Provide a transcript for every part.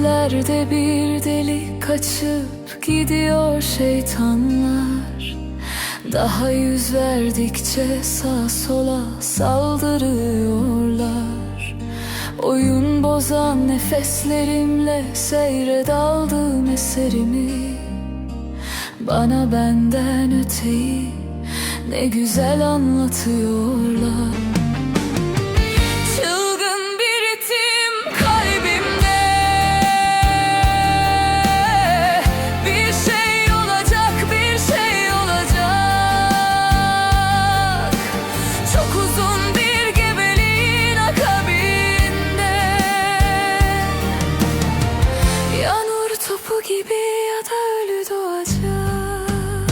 Mescitlerde bir deli kaçıp gidiyor şeytanlar. Daha yüz verdikçe sağ sola saldırıyorlar. Oyun bozan nefeslerimle seyre daldım eserimi Bana benden öteyi ne güzel anlatıyorlar topu gibi ya da ölü doğacak.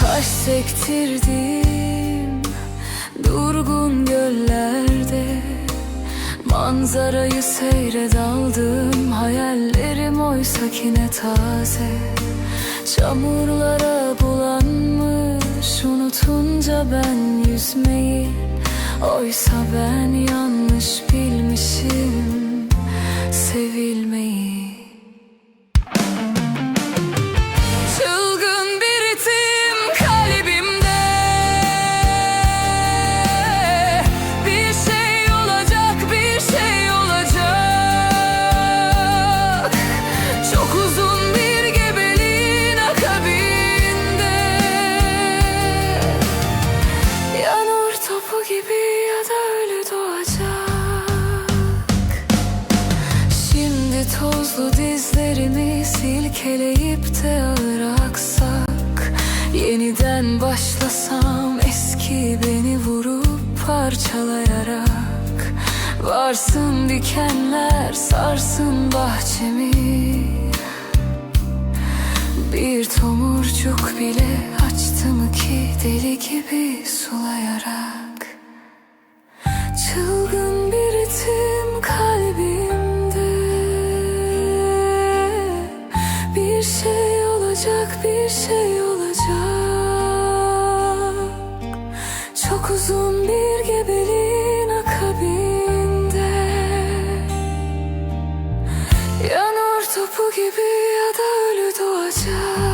Taş sektirdim durgun göllerde. Manzarayı seyre daldım Hayallerim oysa ki ne taze. Çamurlara bulanmış Unutunca ben yüzmeyi. Oysa ben yanlış bilmişim Sevilmeyi tozlu dizlerimi silkeleyip de ağır aksak. Yeniden başlasam eski beni vurup parçalayarak. Varsın dikenler sarsın bahçemi. Bir tomurcuk bile açtı mı ki deli gibi sulayarak. Çılgın Uzun bir gebeliğin akabinde Yanar topu gibi ya da ölü doğacak